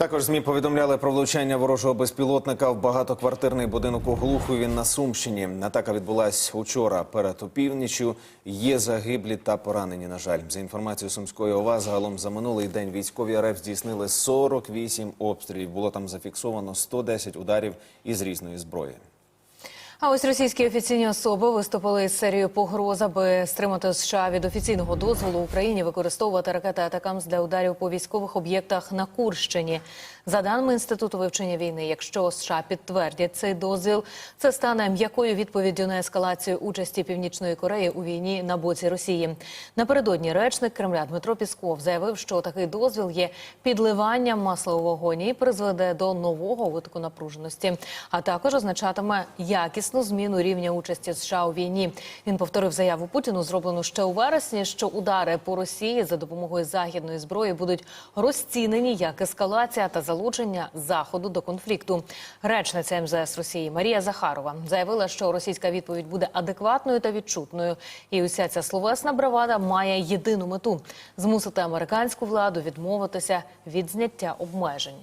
Також змі повідомляли про влучання ворожого безпілотника в багатоквартирний будинок у Глухові на Сумщині. Атака відбулась учора перед опівнічю. Є загиблі та поранені. На жаль, за інформацією сумської ОВА, загалом за минулий день військові РФ здійснили 48 обстрілів. Було там зафіксовано 110 ударів із різної зброї. А ось російські офіційні особи виступили із серією погроз, аби стримати США від офіційного дозволу Україні використовувати ракети атакамс для ударів по військових об'єктах на Курщині. За даними інституту вивчення війни, якщо США підтвердять цей дозвіл, це стане м'якою відповіддю на ескалацію участі Північної Кореї у війні на боці Росії. Напередодні речник Кремля Дмитро Пісков заявив, що такий дозвіл є підливанням масла у вогоні і призведе до нового витоку напруженості, а також означатиме якісну зміну рівня участі США у війні. Він повторив заяву Путіну, зроблену ще у вересні, що удари по Росії за допомогою західної зброї будуть розцінені як ескалація та залучення заходу до конфлікту. Речниця МЗС Росії Марія Захарова заявила, що російська відповідь буде адекватною та відчутною, і уся ця словесна бравада має єдину мету змусити американську владу відмовитися від зняття обмежень.